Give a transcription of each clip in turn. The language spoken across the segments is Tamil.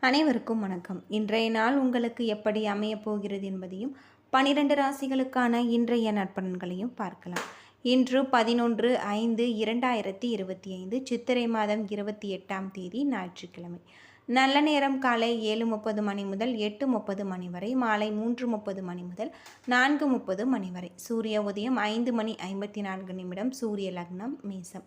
அனைவருக்கும் வணக்கம். இன்றைய நாள் உங்களுக்கு எப்படி அமையப் போகிறது என்பதையும் பனிரெண்டு ராசிகளுக்கான இன்றைய நற்பலன்களையும் பார்க்கலாம். இன்று பதினொன்று ஐந்து இரண்டாயிரத்தி இருபத்தி ஐந்து சித்திரை மாதம் இருபத்தி எட்டாம் தேதி ஞாயிற்றுக்கிழமை. நல்ல நேரம் காலை ஏழு முப்பது மணி முதல் எட்டு முப்பது மணி வரை மாலை மூன்று முப்பது மணி முதல் நான்கு முப்பது மணி வரை. சூரிய உதயம் ஐந்து மணி ஐம்பத்தி நான்கு நிமிடம் சூரிய லக்னம் மேசம்.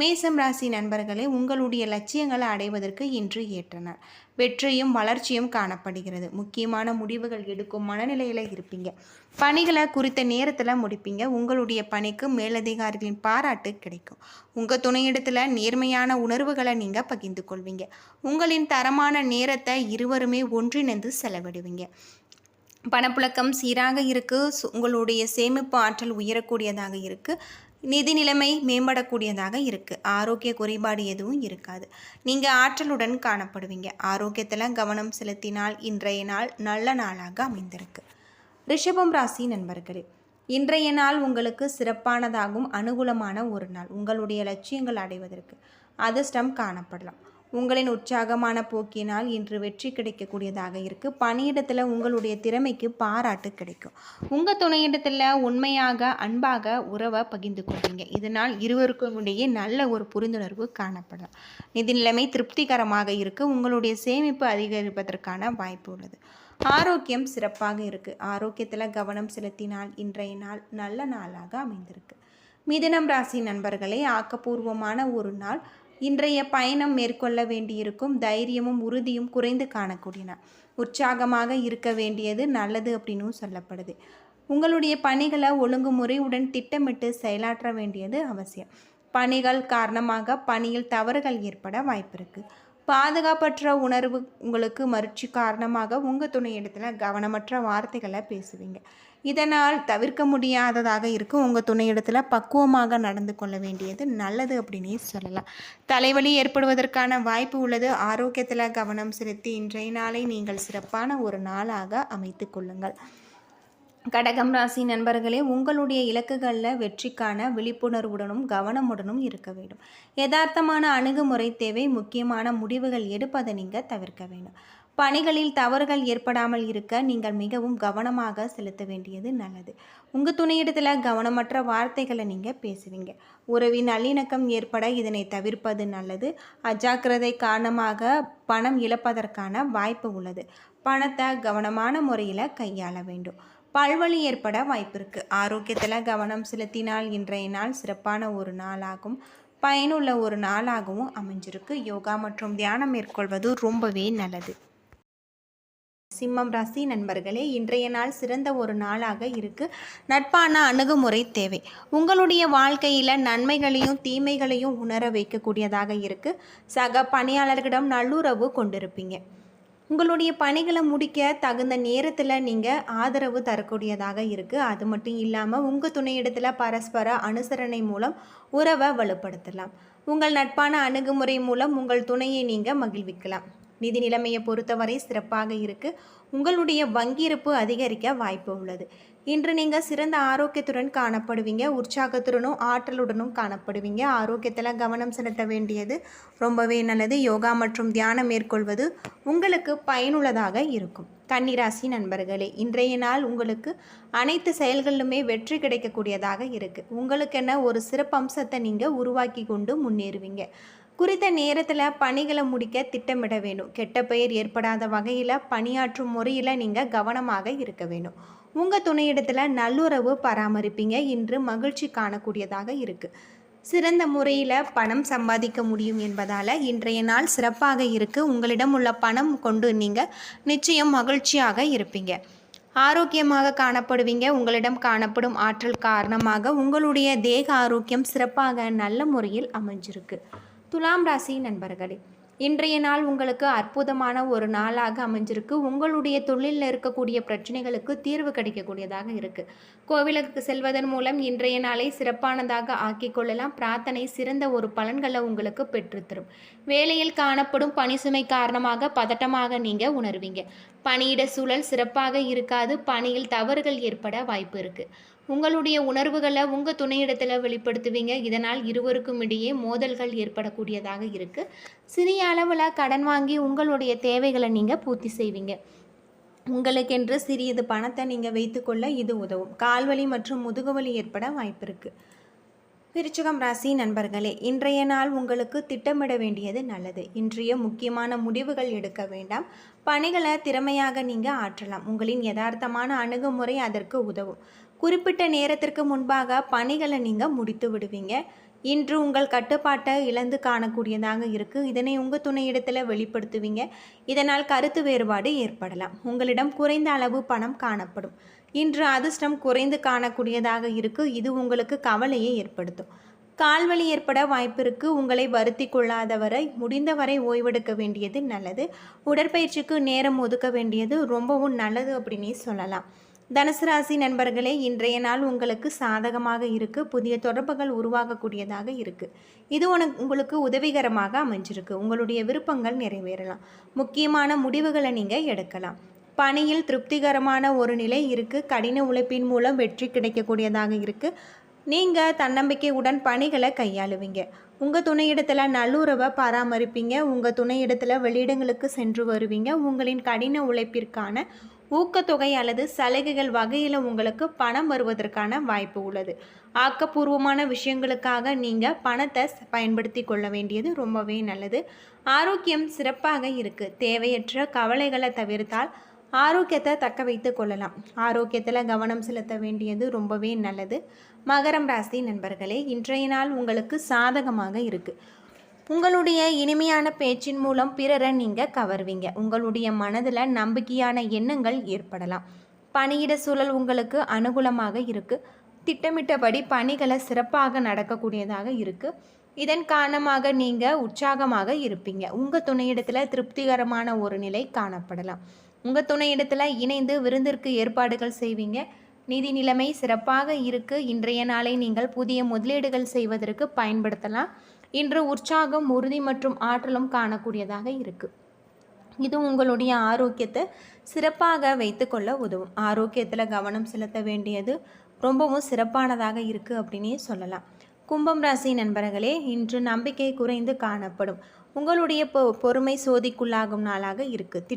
மேசம் ராசி நண்பர்களே உங்களுடைய லட்சியங்களை அடைவதற்கு இன்று ஏற்ற நாள் வெற்றியும் வளர்ச்சியும் காணப்படுகிறது. முக்கியமான முடிவுகள் எடுக்கும் மனநிலையில் இருப்பீங்க. பணிகளை குறித்த நேரத்தில் முடிப்பீங்க. உங்களுடைய பணிக்கு மேலதிகாரிகளின் பாராட்டு கிடைக்கும். உங்கள் துணையிடத்தில் நேர்மையான உணர்வுகளை நீங்கள் பகிர்ந்து கொள்வீங்க. உங்களின் தரமான நேரத்தை இருவருமே ஒன்றிணைந்து செலவிடுவீங்க. பணப்புழக்கம் சீராக இருக்குது உங்களுடைய சேமிப்பு ஆற்றல் உயரக்கூடியதாக இருக்குது நிதி நிலைமை மேம்படக்கூடியதாக இருக்குது ஆரோக்கிய குறைபாடு எதுவும் இருக்காது. நீங்கள் ஆற்றலுடன் காணப்படுவீங்க. ஆரோக்கியத்தில் கவனம் செலுத்தினால் இன்றைய நாள் நல்ல நாளாக அமைந்திருக்கு. ரிஷபம் ராசி நண்பர்களே இன்றைய நாள் உங்களுக்கு சிறப்பானதாகவும் அனுகூலமான ஒரு நாள். உங்களுடைய லட்சியங்கள் அடைவதற்கு அதிர்ஷ்டம் காணப்படலாம். உங்களின் உற்சாகமான போக்கினால் இன்று வெற்றி கிடைக்கக்கூடியதாக இருக்குது பணியிடத்தில் உங்களுடைய திறமைக்கு பாராட்டு கிடைக்கும். உங்கள் துணையிடத்தில் உண்மையாக அன்பாக உறவை பகிர்ந்து கொள்வீங்க. இதனால் இருவருக்கும் இடையே நல்ல ஒரு புரிந்துணர்வு காணப்படும். நிதி நிலைமை திருப்திகரமாக இருக்குது உங்களுடைய சேமிப்பு அதிகரிப்பதற்கான வாய்ப்பு உள்ளது. ஆரோக்கியம் சிறப்பாக இருக்குது ஆரோக்கியத்தில் கவனம் செலுத்தினால் இன்றைய நாள் நல்ல நாளாக அமைந்திருக்கு. மிதனம் ராசி நண்பர்களே ஆக்கப்பூர்வமான ஒரு நாள். இன்றைய பயணம் மேற்கொள்ள வேண்டியிருக்கும் தைரியமும் உறுதியும் குறைந்து காணக்கூடியன. உற்சாகமாக இருக்க வேண்டியது நல்லது அப்படின்னும் சொல்லப்படுது. உங்களுடைய பணிகளை ஒழுங்குமுறையுடன் திட்டமிட்டு செயலாற்ற வேண்டியது அவசியம். பணிகள் காரணமாக பணியில் தவறுகள் ஏற்பட வாய்ப்பு இருக்குது பாதுகாப்பற்ற உணர்வு உங்களுக்கு மறுச்சி காரணமாக உங்கள் துணையிடத்தில் கவனமற்ற வார்த்தைகளை பேசுவீங்க. இதனால் தவிர்க்க முடியாததாக இருக்கும். உங்கள் துணையிடத்தில் பக்குவமாக நடந்து கொள்ள வேண்டியது நல்லது அப்படின்னே சொல்லலாம். தலைவலி ஏற்படுவதற்கான வாய்ப்பு உள்ளது. ஆரோக்கியத்தில் கவனம் செலுத்தி இன்றைய நாளை நீங்கள் சிறப்பான ஒரு நாளாக அமைத்து கொள்ளுங்கள். கடகம் ராசி நண்பர்களே உங்களுடைய இலக்குகளில் வெற்றிக்கான விழிப்புணர்வுடனும் கவனமுடனும் இருக்க வேண்டும். யதார்த்தமான அணுகுமுறை தேவை. முக்கியமான முடிவுகள் எடுப்பதை நீங்கள் தவிர்க்க வேண்டும். பணிகளில் தவறுகள் ஏற்படாமல் இருக்க நீங்கள் மிகவும் கவனமாக செலுத்த வேண்டியது நல்லது. உங்கள் துணையிடத்தில் கவனமற்ற வார்த்தைகளை நீங்கள் பேசுவீங்க. உறவின் நல்லிணக்கம் ஏற்பட இதனை தவிர்ப்பது நல்லது. அஜாக்கிரதை காரணமாக பணம் இழப்பதற்கான வாய்ப்பு உள்ளது. பணத்தை கவனமான முறையில் கையாள வேண்டும். பல்வழி ஏற்பட வாய்ப்பு இருக்குது ஆரோக்கியத்தில் கவனம் செலுத்தினால் இன்றைய நாள் சிறப்பான ஒரு நாளாகும். பயனுள்ள ஒரு நாளாகவும் அமைஞ்சிருக்கு. யோகா மற்றும் தியானம் மேற்கொள்வது ரொம்பவே நல்லது. சிம்மம் ராசி நண்பர்களே இன்றைய நாள் சிறந்த ஒரு நாளாக இருக்கு. நட்பான அணுகுமுறை தேவை. உங்களுடைய வாழ்க்கையில் நன்மைகளையும் தீமைகளையும் உணர வைக்கக்கூடியதாக இருக்கு. சக பணியாளர்களிடம் நல்லுறவு கொண்டிருப்பீங்க. உங்களுடைய பணிகளை முடிக்க தகுந்த நேரத்தில் நீங்கள் ஆதரவு தரக்கூடியதாக இருக்குது அது மட்டும் இல்லாமல் உங்கள் துணையிடத்தில் பரஸ்பர அனுசரணை மூலம் உறவை வலுப்படுத்தலாம். உங்கள் நட்பான அணுகுமுறை மூலம் உங்கள் துணையை நீங்கள் மகிழ்விக்கலாம். நிதி நிலைமையை பொறுத்தவரை சிறப்பாக இருக்குது உங்களுடைய வங்கியிருப்பு அதிகரிக்க வாய்ப்பு உள்ளது. இன்று நீங்கள் சிறந்த ஆரோக்கியத்துடன் காணப்படுவீங்க. உற்சாகத்துடனும் ஆற்றலுடனும் காணப்படுவீங்க. ஆரோக்கியத்தில் கவனம் செலுத்த வேண்டியது ரொம்பவே நல்லது. யோகா மற்றும் தியானம் மேற்கொள்வது உங்களுக்கு பயனுள்ளதாக இருக்கும். கன்னிராசி நண்பர்களே இன்றைய நாள் உங்களுக்கு அனைத்து செயல்களிலுமே வெற்றி கிடைக்கக்கூடியதாக இருக்குது உங்களுக்கென்ன ஒரு சிறப்பம்சத்தை நீங்கள் உருவாக்கி கொண்டு முன்னேறுவீங்க. குறித்த நேரத்தில் பணிகளை முடிக்க திட்டமிட வேணும். கெட்ட பெயர் ஏற்படாத வகையில் பணியாற்றும் முறையில் நீங்கள் கவனமாக இருக்க வேணும். உங்கள் துணையிடத்தில் நல்லுறவு பராமரிப்பீங்க. இன்று மகிழ்ச்சி காணக்கூடியதாக இருக்குது சிறந்த முறையில் பணம் சம்பாதிக்க முடியும் என்பதால் இன்றைய நாள் சிறப்பாக இருக்குது உங்களிடம் உள்ள பணம் கொண்டு நீங்கள் நிச்சயம் மகிழ்ச்சியாக இருப்பீங்க. ஆரோக்கியமாக காணப்படுவீங்க. உங்களிடம் காணப்படும் ஆற்றல் காரணமாக உங்களுடைய தேக ஆரோக்கியம் சிறப்பாக நல்ல முறையில் அமைஞ்சிருக்கு. துலாம் ராசி நண்பர்களே இன்றைய நாள் உங்களுக்கு அற்புதமான ஒரு நாளாக அமைஞ்சிருக்கு. உங்களுடைய தொழிலில் இருக்கக்கூடிய பிரச்சனைகளுக்கு தீர்வு கிடைக்கக்கூடியதாக இருக்குது கோவிலுக்கு செல்வதன் மூலம் இன்றைய நாளை சிறப்பானதாக ஆக்கிக் கொள்ளலாம். பிரார்த்தனை சிறந்த ஒரு பலன்களை உங்களுக்கு பெற்றுத்தரும். வேலையில் காணப்படும் பணிசுமை காரணமாக பதட்டமாக நீங்கள் உணர்வீங்க. பணியிட சூழல் சிறப்பாக இருக்காது. பணியில் தவறுகள் ஏற்பட வாய்ப்பு இருக்குது உங்களுடைய உணர்வுகளை உங்கள் துணையிடத்தில் வெளிப்படுத்துவீங்க. இதனால் இருவருக்கும் இடையே மோதல்கள் ஏற்படக்கூடியதாக இருக்குது சிறிய அளவில் கடன் வாங்கி உங்களுடைய தேவைகளை நீங்கள் பூர்த்தி செய்வீங்க. உங்களுக்கென்று சிறியது பணத்தை நீங்கள் வைத்துக்கொள்ள இது உதவும். கால்வலி மற்றும் முதுகுவலி ஏற்பட வாய்ப்பு இருக்குது விருச்சிகம் ராசி நண்பர்களே இன்றைய நாள் உங்களுக்கு திட்டமிட வேண்டியது நல்லது. இன்றைய முக்கியமான முடிவுகள் எடுக்க வேண்டாம். பணிகளை திறமையாக நீங்கள் ஆற்றலாம். உங்களின் யதார்த்தமான அணுகுமுறை அதற்கு உதவும். குறிப்பிட்ட நேரத்திற்கு முன்பாக பணிகளை நீங்கள் முடித்து விடுவீங்க. இன்று உங்கள் கட்டுப்பாட்டை இழந்து காணக்கூடியதாக இருக்குது இதனை உங்கள் துணையிடத்தில் வெளிப்படுத்துவீங்க. இதனால் கருத்து வேறுபாடு ஏற்படலாம். உங்களிடம் குறைந்த அளவு பணம் காணப்படும். இன்று அதிர்ஷ்டம் குறைந்து காணக்கூடியதாக இருக்குது இது உங்களுக்கு கவலையை ஏற்படுத்தும். கால்வலி ஏற்பட வாய்ப்பிருக்கு உங்களை வருத்தி கொள்ளாதவரை முடிந்தவரை ஓய்வெடுக்க வேண்டியது நல்லது. உடற்பயிற்சிக்கு நேரம் ஒதுக்க வேண்டியது ரொம்பவும் நல்லது அப்படின்னே சொல்லலாம். தனுசு ராசி நண்பர்களே இன்றைய நாள் உங்களுக்கு சாதகமாக இருக்குது புதிய தொடர்புகள் உருவாகக்கூடியதாக இருக்குது இது உனக்கு உங்களுக்கு உதவிகரமாக அமைஞ்சிருக்கு. உங்களுடைய விருப்பங்கள் நிறைவேறலாம். முக்கியமான முடிவுகளை நீங்கள் எடுக்கலாம். பணியில் திருப்திகரமான ஒரு நிலை இருக்குது கடின உழைப்பின் மூலம் வெற்றி கிடைக்கக்கூடியதாக இருக்குது நீங்கள் தன்னம்பிக்கையுடன் பணிகளை கையாளுவீங்க. உங்கள் துணையிடத்தில் நல்லுறவை பராமரிப்பீங்க. உங்கள் துணையிடத்தில் வெளியிடங்களுக்கு சென்று வருவீங்க. உங்களின் கடின உழைப்பிற்கான ஊக்கத்தொகை அல்லது சலுகைகள் வகையில் உங்களுக்கு பணம் வருவதற்கான வாய்ப்பு உள்ளது. ஆக்கப்பூர்வமான விஷயங்களுக்காக நீங்கள் பணத்தை பயன்படுத்தி கொள்ள வேண்டியது ரொம்பவே நல்லது. ஆரோக்கியம் சிறப்பாக இருக்குது தேவையற்ற கவலைகளை தவிர்த்தால் ஆரோக்கியத்தை தக்க வைத்து கொள்ளலாம். ஆரோக்கியத்தில் கவனம் செலுத்த வேண்டியது ரொம்பவே நல்லது. மகரம் ராசி நண்பர்களே இன்றைய நாள் உங்களுக்கு சாதகமாக இருக்குது உங்களுடைய இனிமையான பேச்சின் மூலம் பிறரை நீங்கள் கவர்வீங்க. உங்களுடைய மனதில் நம்பிக்கையான எண்ணங்கள் ஏற்படலாம். பணியிட சூழல் உங்களுக்கு அனுகூலமாக இருக்குது திட்டமிட்டபடி பணிகளை சிறப்பாக நடக்கக்கூடியதாக இருக்குது இதன் காரணமாக நீங்கள் உற்சாகமாக இருப்பீங்க. உங்கள் துணையிடத்தில் திருப்திகரமான ஒரு நிலை காணப்படலாம். உங்கள் துணையிடத்தில் இணைந்து விருந்திற்கு ஏற்பாடுகள் செய்வீங்க. நிதி நிலைமை சிறப்பாக இருக்குது இன்றைய நாளை நீங்கள் புதிய முதலீடுகள் செய்வதற்கு பயன்படுத்தலாம். இன்று உற்சாகம் உறுதி மற்றும் ஆற்றலும் காணக்கூடியதாக இருக்குது இது உங்களுடைய ஆரோக்கியத்தை சிறப்பாக வைத்துக்கொள்ள உதவும். ஆரோக்கியத்தில் கவனம் செலுத்த வேண்டியது ரொம்பவும் சிறப்பானதாக இருக்குது அப்படின்னே சொல்லலாம். கும்பம் ராசி நண்பர்களே இன்று நம்பிக்கை குறைந்து காணப்படும். உங்களுடைய பொ பொறுமை சோதிக்குள்ளாகும் நாளாக இருக்குது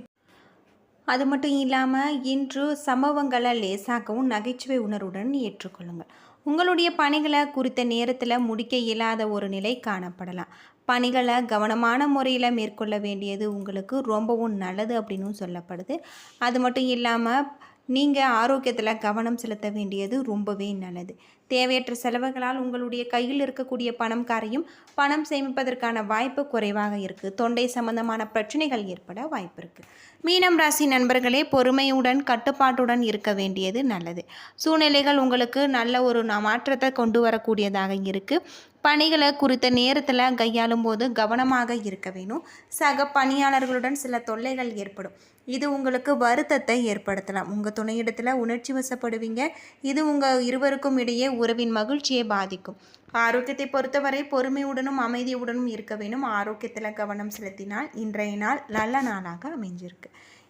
அது மட்டும் இல்லாமல் இன்று சம்பவங்களை லேசாக்கவும் நகைச்சுவை உணர்வுடன் ஏற்றுக்கொள்ளுங்கள். உங்களுடைய பணிகளை குறித்த நேரத்தில் முடிக்க இயலாத ஒரு நிலை காணப்படலாம். பணிகளை கவனமான முறையில் மேற்கொள்ள வேண்டியது உங்களுக்கு ரொம்பவும் நல்லது அப்படின்னு சொல்லப்படுது. அது மட்டும் இல்லாமல் நீங்கள் ஆரோக்கியத்தில் கவனம் செலுத்த வேண்டியது ரொம்பவே நல்லது. தேவையற்ற செலவுகளால் உங்களுடைய கையில் இருக்கக்கூடிய பணம் காரையும் பணம் சேமிப்பதற்கான வாய்ப்பு குறைவாக இருக்குது தொண்டை சம்பந்தமான பிரச்சனைகள் ஏற்பட வாய்ப்பு இருக்குது மீனம் ராசி நண்பர்களே பொறுமையுடன் கட்டுப்பாட்டுடன் இருக்க வேண்டியது நல்லது. சூழ்நிலைகள் உங்களுக்கு நல்ல ஒரு மாற்றத்தை கொண்டு வரக்கூடியதாக இருக்குது பணிகளை குறித்த நேரத்தில் கையாளும் போது கவனமாக இருக்க வேணும். சக பணியாளர்களுடன் சில தொல்லைகள் ஏற்படும். இது உங்களுக்கு வருத்தத்தை ஏற்படுத்தலாம். உங்கள் துணையிடத்தில் உணர்ச்சி வசப்படுவீங்க. இது உங்கள் இருவருக்கும் இடையே உறவின் மகிழ்ச்சியை பாதிக்கும். ஆரோக்கியத்தை பொறுத்தவரை பொறுமையுடனும் அமைதியுடனும் இருக்க வேணும் ஆரோக்கியத்தில் கவனம் செலுத்தினால் இன்றைய நாள் நல்ல நாளாக அமைஞ்சிருக்கு.